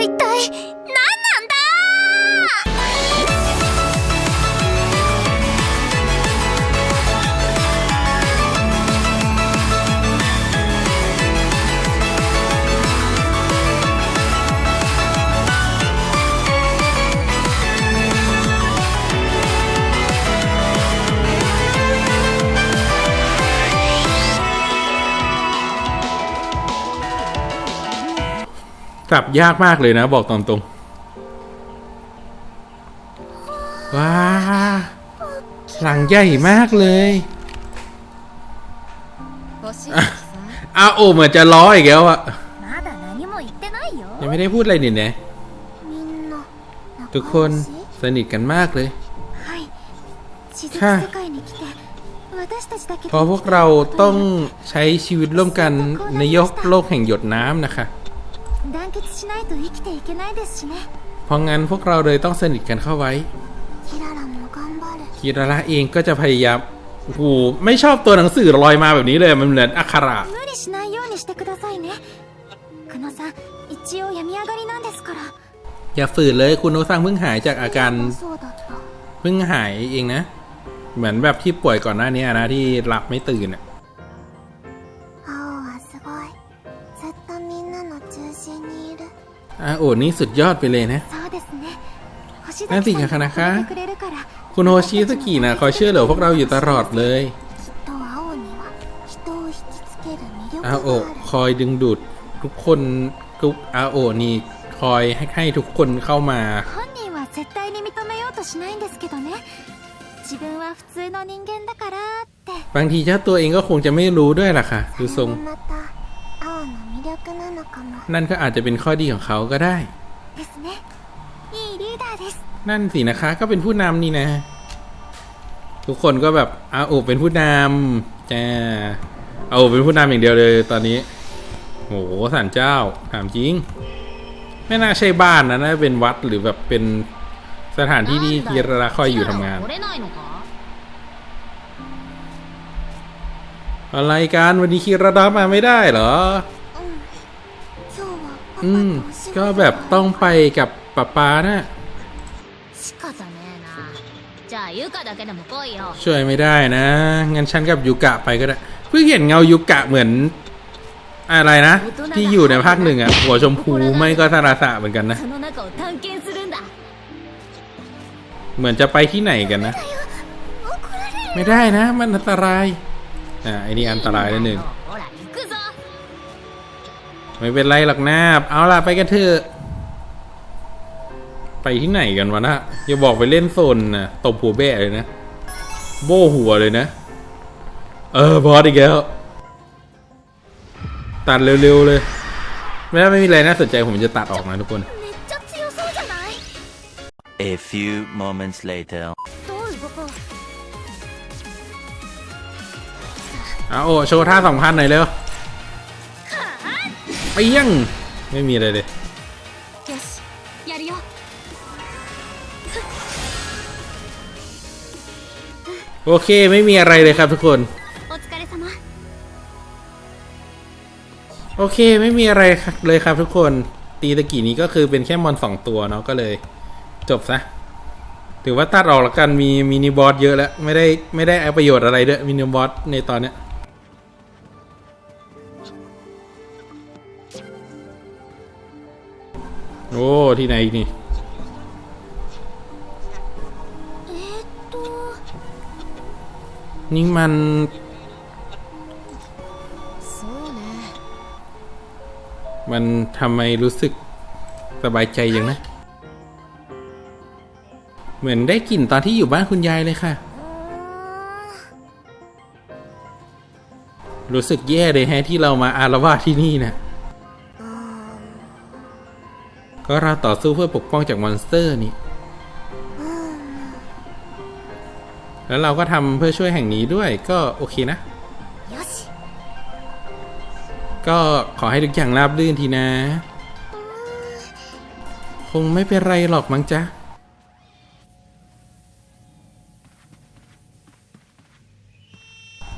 一体何 กลับยากมากเลยนะ บอกตามตรงว้าหลังใหญ่มากเลยอาโอเหมือนจะล้ออีกแล้วอะยังไม่ได้พูดอะไรนี่เนี่ยทุกคนสนิทกันมากเลยค่ะพอพวกเราต้องใช้ชีวิตร่วมกันในยกโลกแห่งหยดน้ำนะคะ 団結しないと生きていけないですしね เพราะงั้นพวกเราเลยต้องสนิทกันเข้าไว้ キララも頑張る คีราระเองก็จะพยายามโอ้โหไม่ชอบตัวหนังสือลอยมาแบบนี้เลย มันเหมือนอักขระ 無理しないようにしてくださいね久野さん一応病み上がりなんですから อย่าฝืนเลยคุณโนซังเพิ่งหายจากอาการ そうだった เพิ่งหายเองนะ เหมือนแบบที่ป่วยก่อนหน้านี้นะที่หลับไม่ตื่นอะ อาโอดนี่สุดยอดไปเลยนะนั่นสิคะนะคะคุณโฮชิสกินะคอยเชื่อเหลือพวกเราอยู่ตลอดเลยอาโอคอยดึงดูดทุกคนทุกอาโอนี่คอยให้ให้ทุกคนเข้ามาบางทีเจ้าตัวเองก็คงจะไม่รู้ด้วยล่ะค่ะดูทรง 魅力なのかも นั่นก็อาจจะเป็นข้อดีของเขาก็ได้ ですねいいリーダーです นั่นสินะคะ ก็เป็นผู้นำนี่นะ ทุกคนก็แบบอาโอเป็นผู้นำจ้าอาโอเป็นผู้นำอย่างเดียวเลยตอนนี้โหสารเจ้าถามจริง ไม่น่าใช่บ้านนะน่าจะเป็นวัดหรือแบบเป็นสถานที่ที่กีราคอยอยู่ทำงาน 折れないのか อะไรกันวันนี้คีราดามาไม่ได้เหรอ 今日はパ อืม ก็แบบต้องไปกับป้าป้านะช่วยไม่ได้นะงั้นฉันกับยูกะไปก็ได้ เพิ่งเห็นเงายูกะเหมือน อะไรนะ ที่อยู่ในภาคหนึ่งอะ หัวชมพูไม่ก็ทาราสะเหมือนกันนะ เหมือนจะไปที่ไหนกันนะ ไม่ได้นะ มันอันตราย อ่าไอ้นี่อันตรายนิดนึ่ง ไม่เป็นไรหรอกนะเอาล่ะไปกันเถอะไปที่ไหนกันวะนะอย่าบอกไปเล่นโซนนะตบหัวแบะเลยนะ โบหัวเลยนะ เออบอสอีกแล้วตัดเร็วๆเลย ไม่ได้ไม่มีอะไรน่าสนใจผมจะตัดออกนะทุกคน A few moments later เอาโอ้โชว์ท่าสองพันหน่อยเร็ว ปี้งไม่มีอะไรเลยโอเคไม่มีอะไรเลยครับทุกคน โอเคไม่มีอะไรเลยครับทุกคน ตีตะกี้นี้ก็คือเป็นแค่มอนสองตัวเนาะก็เลย จบซะถือว่าตัดออกแล้วกันมีมินิบอสเยอะแล้ว ไม่ได้ไม่ได้เอาประโยชน์อะไรด้วยมินิบอสในตอนเนี้ย โอ้ที่ไหนนี่นี่มันมันทำไมรู้สึกสบายใจอย่างนะ เหมือนได้กลิ่นตอนที่อยู่บ้านคุณยายเลยค่ะ รู้สึกแย่เลยแฮที่เรามาอารวาที่นี่นะ ก็เราต่อสู้เพื่อปกป้องจากมอนสเตอร์นี่ แล้วเราก็ทำเพื่อช่วยแห่งนี้ด้วยก็โอเคนะよしก็ขอให้ทุกอย่างราบรื่นทีนะ คงไม่เป็นไรหรอกมั้งจ๊ะ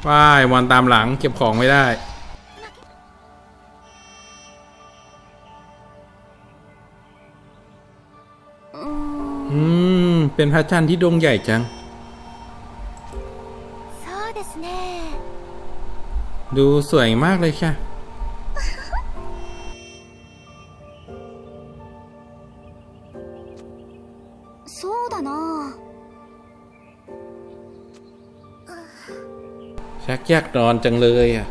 ว่ายวันตามหลังเก็บของไม่ได้ เป็นพระจันทร์ที่ดงใหญ่จัง ดูสวยมากเลยค่ะ ชักอยากนอนจังเลยอะ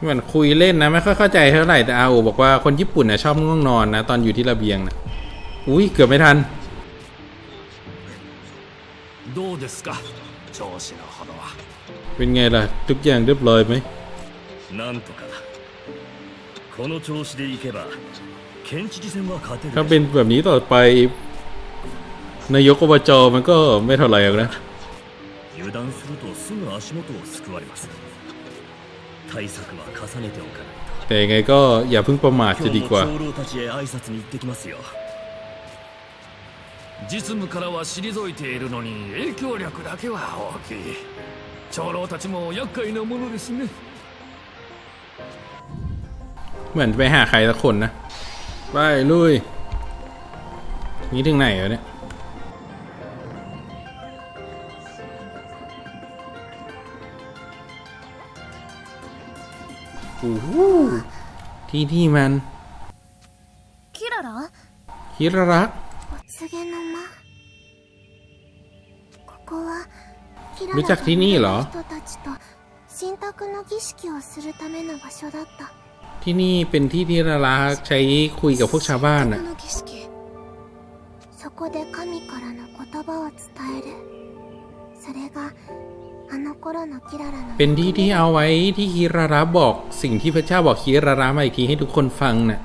เหมือนคุยเล่นนะ ไม่ค่อยเข้าใจเท่าไหร่แต่อาโอบอกว่าคนญี่ปุ่นน่ะชอบง่วงนอนนะ ตอนอยู่ที่ระเบียงนะอุ้ยเกือบไม่ทัน どうですか調子のほどは เป็นไงล่ะ ทุกอย่างเรียบร้อยไหม なんとかこの調子でいけば県知事選は勝てる ถ้า でしょ เป็นแบบนี้ต่อไป นายกอบจมันก็ไม่เท่าไหร่หรอกนะ 油断するとすぐ足元を救われます แต่ยังไงก็อย่าเพิ่งประมาท と จะ 今 ดี 日 กว่า も長老たちへ挨拶に行ってきますよ実務からは退いているのに影響力だけは大きい長老たちも厄介なものですね เหมือนไปหาใครสักคนนะ ไปลุย นี่ถึงไหนแล้วเนี่ย หที่นี่มัน キララ ฮิระรัก お告げの間ここはキラรู้จักที่นี่เหรอ 人たちと神託の儀式をするための場所だった ที่นี่เป็นที่ที่ระรักใช้คุยกับพวกชาวบ้านน่ะ の儀式そこで神からの言葉を伝える เป็นที่ที่เอาไว้ที่ฮิราระบอกสิ่งที่พระเจ้าบอกฮิราระมาอีกทีให้ทุกคนฟังนะ่ะ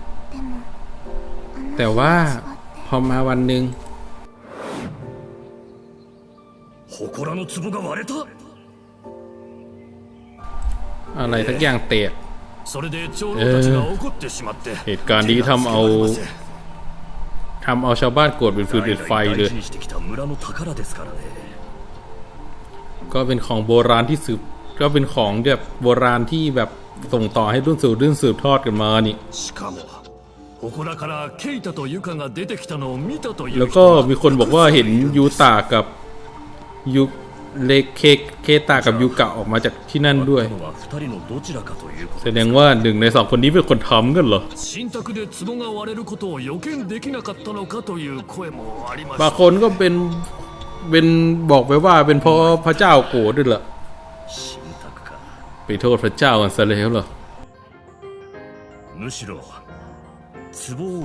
แต่ว่าพอมาวันหนึ่งอะไรทักอย่างเตะเหตุการณ์นี้ทำเอาทำเอาชาวบ้านโกรธเป็นฟืนเป็นไฟเลย ก็เป็นของโบราณที่สืบ ก็เป็นของแบบโบราณที่แบบส่งต่อให้รุ่นสู่รุ่นสืบทอดกันมานี่แล้วก็มีคนบอกว่าเห็นยูตากับยูเลเคเคตากับยูกะออกมาจากที่นั่นด้วย แสดงว่าหนึ่งในสองคนนี้เป็นคนทำกันเหรอบางคนก็เป็น เป็นบอกไปว่าเป็นเพราะพระเจ้าโกรธด้วยเหรอไปโทษพระเจ้ากันซะแล้วเหรอ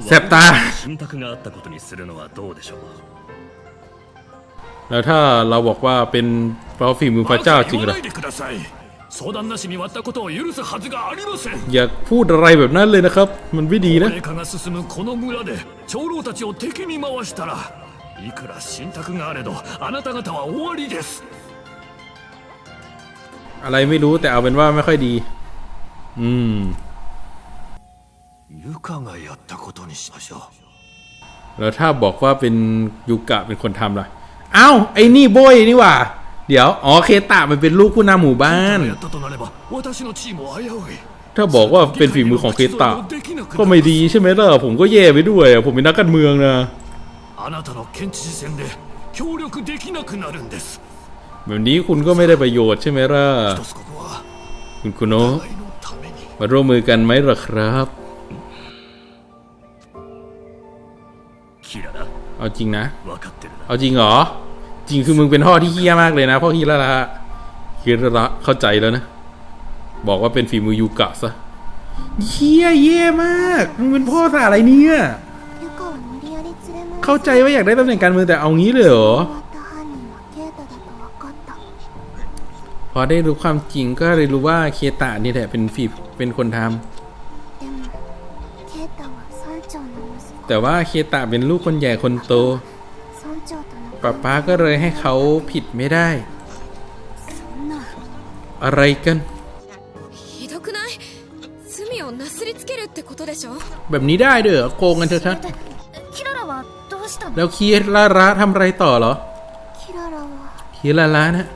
แสบตาแล้วถ้าเราบอกว่าเป็นเพราะฝีมือพระเจ้าจริงเหรออย่าพูดอะไรแบบนั้นเลยนะครับ มันไม่ดีนะ 高齢化が進むこの村で長老たちを敵に回したらいくら神託があれどあなた方は終わりです อะไรไม่รู้แต่เอาเป็นว่าไม่ค่อยดี อืม ユカがやったことにしましょう แล้วถ้าบอกว่าเป็นยูกะเป็นคนทำล่ะเอ้าไอ้นี่โบยนี่หว่า เดี๋ยว อ๋อเคตะมันเป็นลูกผู้นำหมู่บ้าน やったとなれば私の地位も危うい ถ้าบอกว่าเป็นฝีมือของเคตะ ก็ไม่ดีใช่ไหมล่ะ ผมก็แย่ไปด้วยอะผมเป็นนักการเมืองนะ あなたの県知事選で協力できなくなるんです แบบนี้คุณก็ไม่ได้ประโยชน์ใช่ไหมล่ะ 一つここは คุณคุโนะ 互いのために มาร่วมมือกันไหมล่ะครับ キララ เอาจริงนะ 分かってるな เอาจริงเหรอ จริงคือมึงเป็นพ่อที่เฮี้ยมากเลยนะพ่อฮิระระฮิระระเข้าใจแล้วนะ บอกว่าเป็นฝีมือยูกะซะเฮี้ยเย่มาก มึงเป็นพ่อสาอะไรเนี่ย เข้าใจว่าอยากได้ตำแหน่งการเมืองแต่เอางี้เลยเหรอ พอได้รู้ความจริงก็เลยรู้ว่าเคตานี่แหละเป็นฝีเป็นคนทำแต่ว่าเคตาเป็นลูกคนใหญ่คนโตป้าป้าก็เลยให้เขาผิดไม่ได้ อะไรกันแบบนี้ได้เด้อโกงกันเถอะครับ แล้วคีลาระทำอะไรต่อเหรอ คีลาระนะ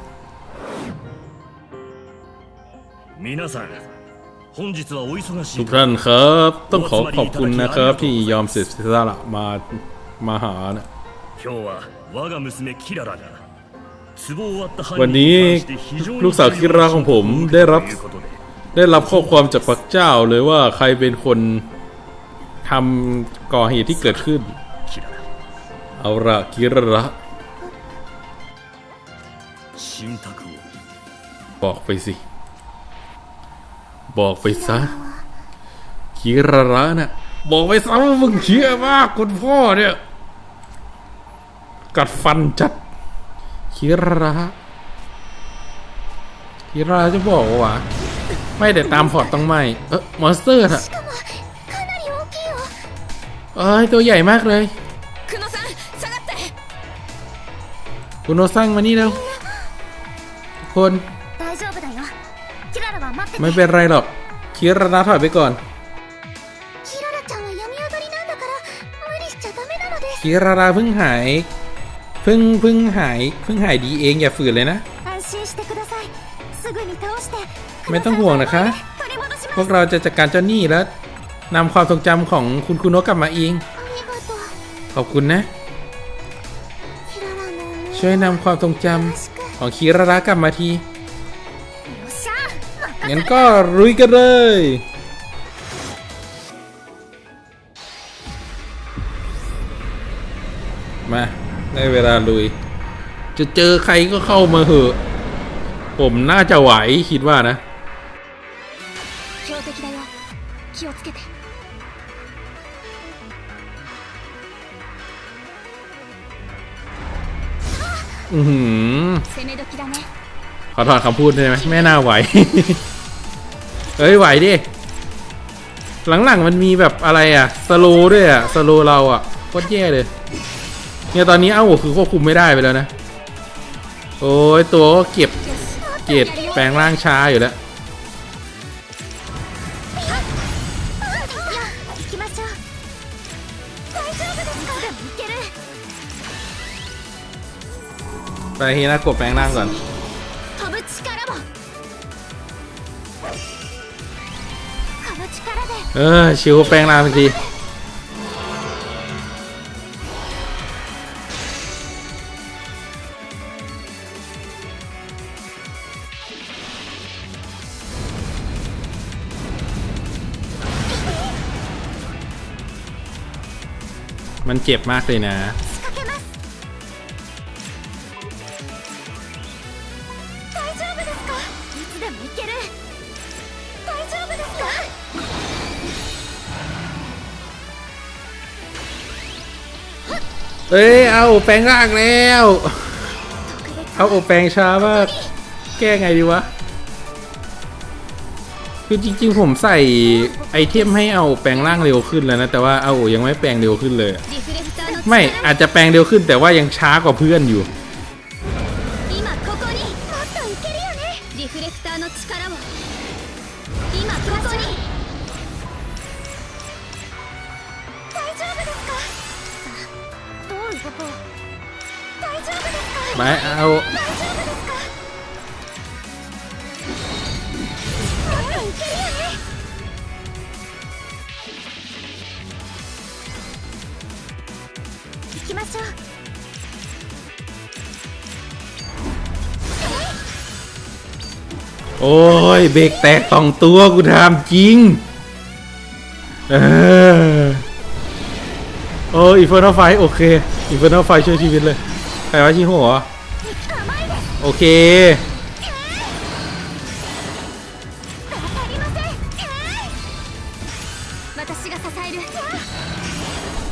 ทุกท่านครับ ต้องขอขอบคุณนะครับ ที่ยอมเสียสละมามาหานะวันนี้ลูกสาวคิราของผมได้รับได้รับข้อความจากพระเจ้าเลยว่าใครเป็นคนทำก่อเหตุที่เกิดขึ้น เอาละกิระบอกไปสิ บอกไปซะคิระระนะ่ะบอกไปซะว่ามึงเชื่อมากคุณพ่อเนี่ย กัดฟันจัดคิระคิระจะบอกว่าไม่แต่ตามพอตต้องไม่ เออมอนสเตอร์อะเอ้ยตัวใหญ่มากเลย คุณโนซังมานี่แล้วคนไม่เป็นไรหรอกคิรานาถอยไปก่อนคิรานาเพิ่งหายเพิ่งเพิ่งหายเพิ่งหายดีเองอย่าฝืนเลยนะ ไม่ต้องห่วงนะคะ พวกเราจะจัดการเจ้าหนี้แล้วนำความทรงจำของคุณคุณโนกลับมาเอง ขอบคุณนะ ช่วยนำความทรงจำของคีระระกลับมาทีงั้นก็รุยกันเลยมาได้เวลาลุย จะเจอใครก็เข้ามาเหอะ ผมน่าจะไหวคิดว่านะ ขอถอนคำพูดได้ไหมไม่น่าไหวเฮ้ยไหวดิ หลังๆมันมีแบบอะไรอะ สโลด้วยอะ สโลเราอะโคตรแย่เลย เนี่ยตอนนี้เอ้าคือควบคุมไม่ได้ไปแล้วนะ โอ้ยตัวก็เก็บ เก็บแปลงร่างช้าอยู่แล้ว ฮีนะกดแปลงร่างก่อนเออชิวแปลงร่างทีมันเจ็บมากเลยนะ เอ้ยเอาแปลงร่างแล้ว เอาอบแปลงช้ามาก แก้ไงดีวะ คือจริงๆ ผมใส่ไอเทมให้เอาแปลงร่างเร็วขึ้นแล้วนะ แต่ว่าเอายังไม่แปลงเร็วขึ้นเลย ไม่อาจจะแปลงเร็วขึ้นแต่ว่ายังช้ากว่าเพื่อนอยู่ ยเบรกแตกสองตัวกูถามจริง เออโอ้อีเฟอร์นอลไฟโอเคอีเฟอร์นอลไฟช่วยชีวิตเลยใครวะชิโหัวโอเค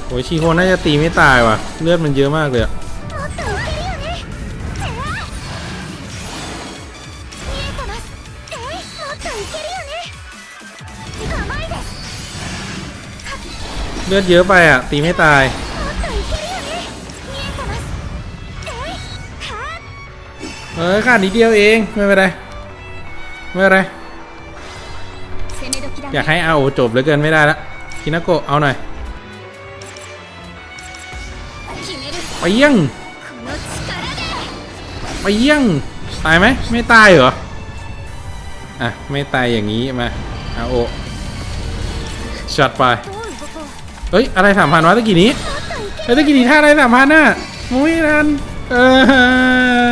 โอ้ยชีโฮน่าจะตีไม่ตายว่ะ เลือดมันเยอะมากเลยอะ ลือดเยอะไปอะ ตีไม่ตาย เออขาดนิดเดียวเอง ไม่เป็นไร ไม่เป็นไร อยากให้เอาจบเลยเกินไม่ได้ละคินาโกะเอาหน่อยไปเยี่ยงไปเยี่ยงตายไหมไม่ตายเหรอ อะ ไม่ตายอย่างนี้มาเอาโอช็อตไป เฮ้ยอะไรสามพันวะตะกี้นี้ไอ้ตะกี้นี้ท่าอะไรสามพันน่ะมุ้ยนันเออ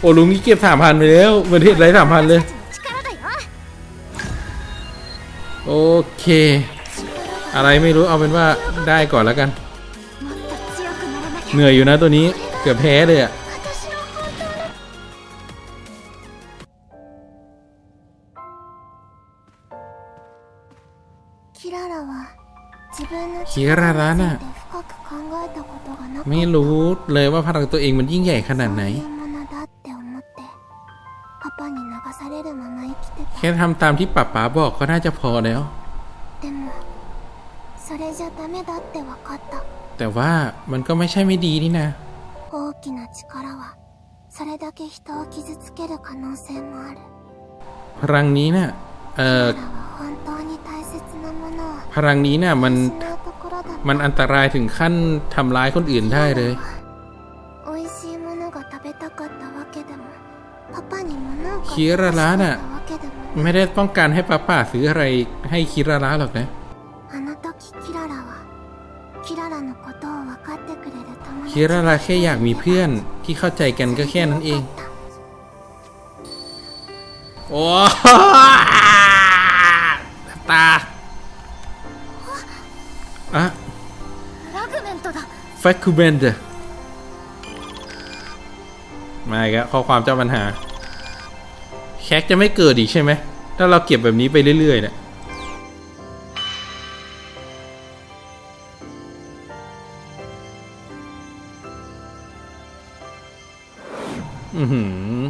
โอ้ลุงนี่เก็บสามพันไปแล้วเหมือนเห็นไรสามพันเลย โอเค อะไรไม่รู้เอาเป็นว่าได้ก่อนแล้วกัน เหนื่อยอยู่นะตัวนี้เกือบแพ้เลยอะ คิราระน่ะไม่รู้เลยว่าพลังตัวเองมันยิ่งใหญ่ขนาดไหน แค่ทำตามที่ป้าป๋าบอกก็น่าจะพอแล้วแต่ว่ามันก็ไม่ใช่ไม่ดีนี่นะพลังนี้นะ่ะเออ พลังนี้เนี่ยมันมันอันตรายถึงขั้นทำร้ายคนอื่นได้เลยคิระระน่ะไม่ได้ต้องการให้ป้าป้าซื้ออะไรให้คิระระหรอกนะคิระระแค่อยากมีเพื่อนที่เข้าใจกันก็แค่นั้นเอง โอ้ตา だแฟคูเบนเดมาอีกแล้วข้อความเจ้าปัญหา แคกจะไม่เกิดอีกใช่ไหม ถ้าเราเก็บแบบนี้ไปเรื่อยๆเนี่ยอือหือ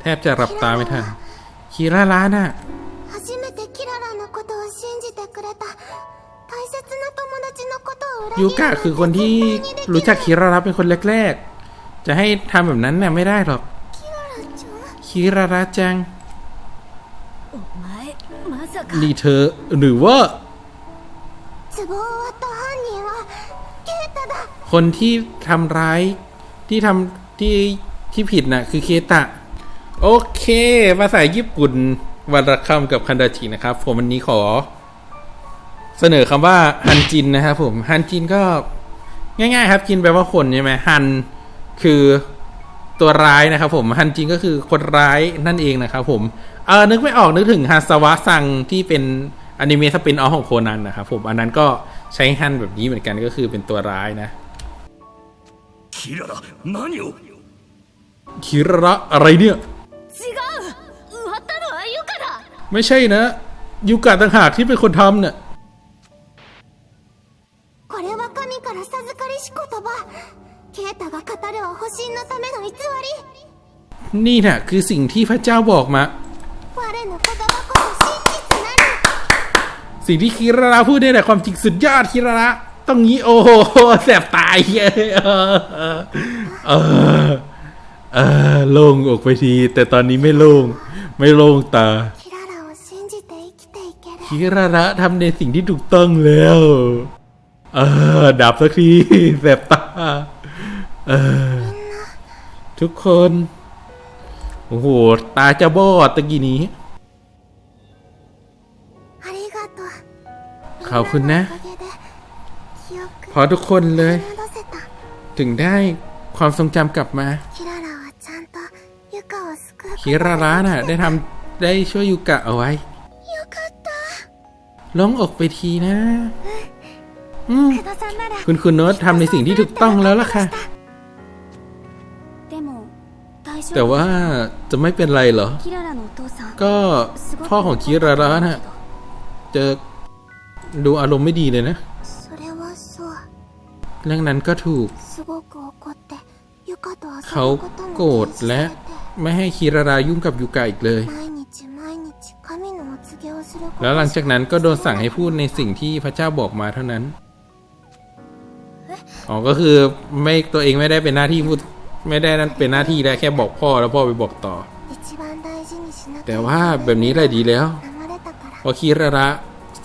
แทบจะรับตาไม่ทันคีราล้าน่ะ ยูกะคือคนที่รู้จักคีราระเป็นคนแรกๆ จะให้ทำแบบนั้นเนี่ยไม่ได้หรอกคีราระจังนี่เธอหรือว่า คนที่ทำร้ายที่ทำที่ที่ผิดน่ะ คือเคตะ โอเค ภาษาญี่ปุ่นวันละคำกับคันดาจินะครับ ผมวันนี้ขอ เสนอคำว่าฮันจินนะครับผมฮันจินก็ง่าย ๆ ครับจินแปลว่าคนใช่ไหมฮันคือตัวร้ายนะครับ ผมฮันจินก็คือคนร้ายนั่นเองนะครับผมเออนึกไม่ออกนึกถึงฮันสวะซังที่เป็นอนิเมะสปินออฟของโคนันนะครับผมอันนั้นก็ใช้ฮันแบบนี้เหมือนกันก็คือเป็นตัวร้ายนะคิระนะนิโอคิระอะไรเนี่ยไม่ใช่นะยูกะต่างหากที่เป็นคนทำเนี่ย นี่นะ่ะคือสิ่งที่พระเจ้าบอกมา สิ่งที่คิราระพูดนี่แหละความจริงสุดยอดคิราระต้องงี้โอ้โหแสบตายเออเออเออโล่งอกไปที แต่ตอนนี้ไม่โล่งไม่โล่งตาคิราระทำในสิ่งที่ถูกต้องแล้ว เออ ดับสักทีแสบตา เออ ทุกคน โอ้โห ตาจะบอดตะกี้นี้ ขอบคุณนะ พอทุกคนเลย ถึงได้ความทรงจำกลับมา คิราระน่ะ ได้ทำได้ช่วยยูกะเอาไว้ร้องอกไปทีนะ คุณคุณโนตทำในสิ่งที่ถูกต้องแล้วล่ะค่ะ แต่ว่าจะไม่เป็นไรเหรอ ก็พ่อของคิรารานะจะดูอารมณ์ไม่ดีเลยนะเรื่องนั้นก็ถูก เขาโกรธและไม่ให้คีรารายุ่งกับยูกะอีกเลย แล้วหลังจากนั้นก็โดนสั่งให้พูดในสิ่งที่พระเจ้าบอกมาเท่านั้น อ๋อ ก็คือไม่ตัวเองไม่ได้เป็นหน้าที่พูด ไม่ได้นั่นเป็นหน้าที่ได้แค่บอกพ่อแล้วพ่อไปบอกต่อ 一番大事にしなきゃ แต่ว่าแบบนี้แหละดีแล้ว 生まれたから เพราะคิระระ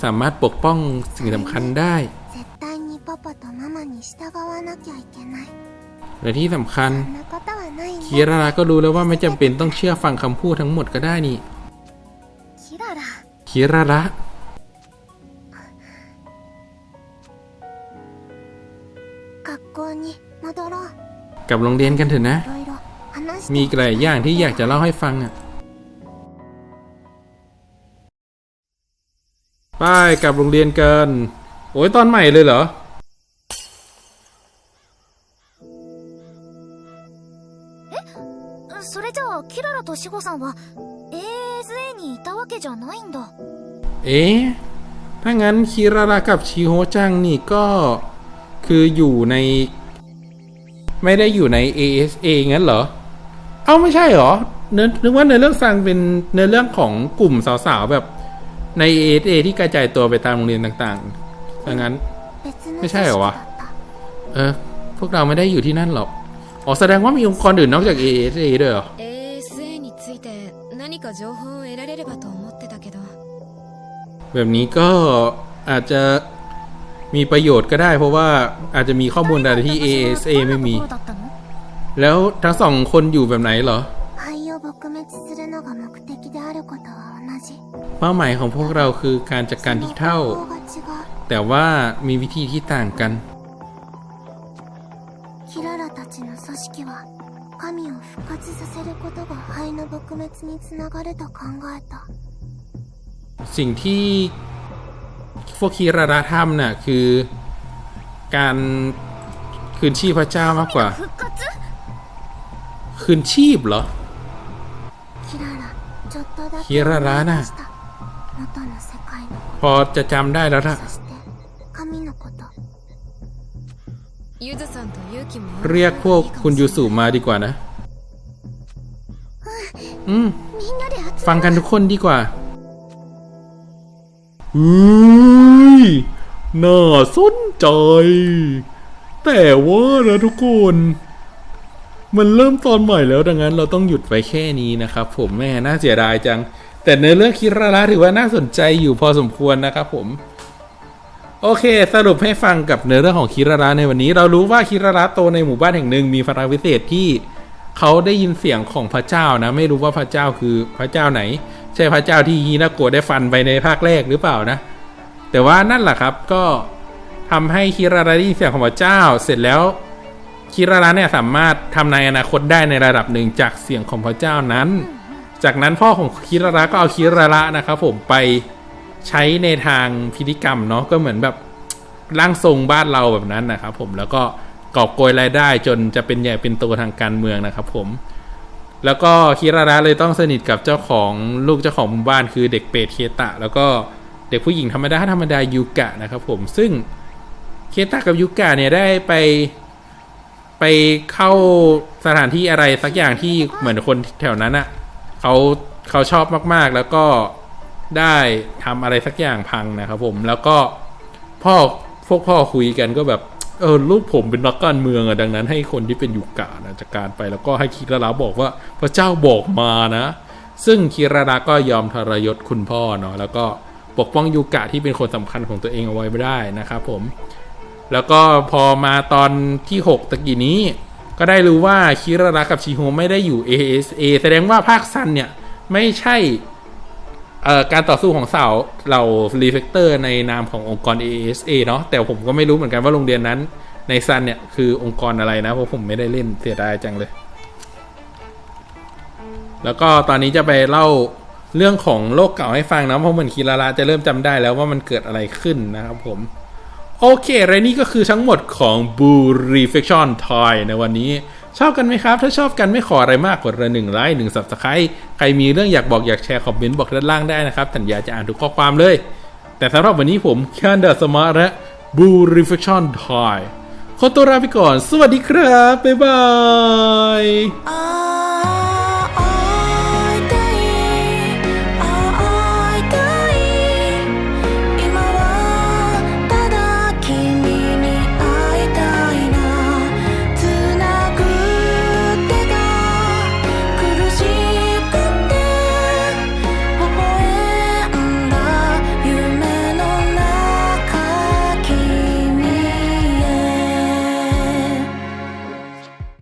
สามารถปกป้องสิ่งสำคัญได้ 絶対にパパとママに従わなきゃいけない และที่สำคัญ そんなことはない คิ ね ระระก็รู้แล้วว่าไม่จำเป็นต้องเชื่อฟังคำพูดทั้งหมดก็ได้นี่ キララ คิระระ 学校に戻ろう กลับโรงเรียนกันเถอะนะ いろいろ話して มีอีกหลายอย่างที่อยากจะเล่าให้ฟังอ่ะไปกลับโรงเรียนกัน โอ้ยตอนใหม่เลยเหรอ それじゃあキララとシゴさんは ASA にいたわけじゃないんだ เอ๊ะ ถ้างั้นคิราระกับชิโฮจังนี่ก็คืออยู่ใน ไม่ได้อยู่ใน ASA งั้นเหรอ เอ้าไม่ใช่เหรอเนื้อนึกว่าเนื้อเรื่องซังเป็นเนื้อเรื่องของกลุ่มสาวๆแบบใน ASA ที่กระจายตัวไปตามโรงเรียนต่างๆถ้างั้น 別のไม่ใช่เหรอวะ 組織だった เออ พวกเราไม่ได้อยู่ที่นั่นหรอก อ๋อแสดงว่ามีองค์กรอื่นนอกจาก ASA ด้วยเหรอ ASA について何か情報を得られればと思ってたけど แบบนี้ก็อาจจะ มีประโยชน์ก็ได้ เพราะว่าอาจจะมีข้อมูลอะไรที่ ASA ไม่มี どんなところだったの แล้วทั้งสองคนอยู่แบบไหนเหรอ 灰を撲滅するのが目的であることは同じ เป้าหมายของพวกเราคือการจัดการที่เท่า その方法が違う แต่ว่ามีวิธีที่ต่างกัน キララたちの組織は神を復活させることが灰の撲滅につながると考えた สิ่งที่ พวกคีราราธรรมน่ะคือการคืนชีพพระเจ้ามากกว่า คืนชีพเหรอคีรารานะพอจะจำได้แล้วนะเรียกพวกคุณยูสุมาดีกว่านะ อืม ฟังกันทุกคนดีกว่า อืม น่าสนใจ แต่ว่านะทุกคน มันเริ่มตอนใหม่แล้วดังนั้นเราต้องหยุดไว้แค่นี้นะครับ ผมแม่น่าเสียดายจัง แต่ในเรื่องคิราระถือว่าน่าสนใจอยู่พอสมควรนะครับผมโอเค สรุปให้ฟังกับเนื้อเรื่องของคิราระในวันนี้ เรารู้ว่าคิราระโตในหมู่บ้านแห่งหนึ่งมีพลังวิเศษที่เขาได้ยินเสียงของพระเจ้านะ ไม่รู้ว่าพระเจ้าคือพระเจ้าไหน ใช่พระเจ้าที่ฮีนาโกะได้ฟันไปในภาคแรกหรือเปล่านะ แต่ว่านั่นแหละครับก็ทำให้คิราระได้ยินเสียงของพระเจ้า เสร็จแล้วคิราระเนี่ยสามารถทำในอนาคตได้ในระดับหนึ่งจากเสียงของพระเจ้านั้น จากนั้นพ่อของคิราระก็เอาคิราระนะครับผมไปใช้ในทางพิธีกรรมเนาะก็เหมือนแบบร่างทรงบ้านเราแบบนั้นนะครับผมแล้วก็กอบโกยรายได้จนจะเป็นใหญ่เป็นโตทางการเมืองนะครับผม แล้วก็คิราระเลยต้องสนิทกับเจ้าของลูกเจ้าของหมู่บ้านคือเด็กเปรตเคตะ แล้วก็ เด็กผู้หญิงธรรมดาธรรมดายูกะนะครับผมซึ่งเคตะกับยูกะเนี่ยได้ไปไปเข้าสถานที่อะไรสักอย่างที่เหมือนคนแถวนั้นอะเขาเขาชอบมากๆ แล้วก็ได้ทำอะไรสักอย่างพังนะครับผมแล้วก็พ่อพวกพ่อคุยกันก็แบบเออลูกผมเป็นนักการเมืองอะดังนั้นให้คนที่เป็นยูกะนะจัดการไปแล้วก็ให้คิราระบอกว่าพระเจ้าบอกมานะ ซึ่งคิราระก็ยอมทรยศคุณพ่อเนาะแล้วก็ ปกป้องยูกะที่เป็นคนสำคัญของตัวเองเอาไว้ไม่ได้นะครับผม แล้วก็พอมาตอนที่ 6ตะกี้นี้ ก็ได้รู้ว่าคิราระกับชิโฮไม่ได้อยู่ ASA แสดงว่าภาคซันเนี่ยไม่ใช่การต่อสู้ของสาวเหล่ารีเฟกเตอร์ในนามขององค์กร ASA เนาะแต่ผมก็ไม่รู้เหมือนกันว่าโรงเรียนนั้นในซันเนี่ยคือองค์กรอะไรนะ เพราะผมไม่ได้เล่นเสียดายจังเลย แล้วก็ตอนนี้จะไปเล่า เรื่องของโลกเก่าให้ฟังนะเพราะเหมือนคิราระจะเริ่มจำได้แล้วว่ามันเกิดอะไรขึ้นนะครับผม โอเคและนี่ก็คือทั้งหมดของ Blue Reflection Toy ในวันนี้ ชอบกันไหมครับ ถ้าชอบกันไม่ขออะไรมากกดละหนึ่งไลค์หนึ่ง Subscribe ใครมีเรื่องอยากบอกอยากแชร์คอมเมนต์บอกด้านล่างได้นะครับสัญญาจะอ่านทุกข้อความเลย แต่สำหรับวันนี้ผมแคนเดอร์สมาร์และ Blue Reflection Toy ขอตัวลาไปก่อน สวัสดีครับ บ๊ายบาย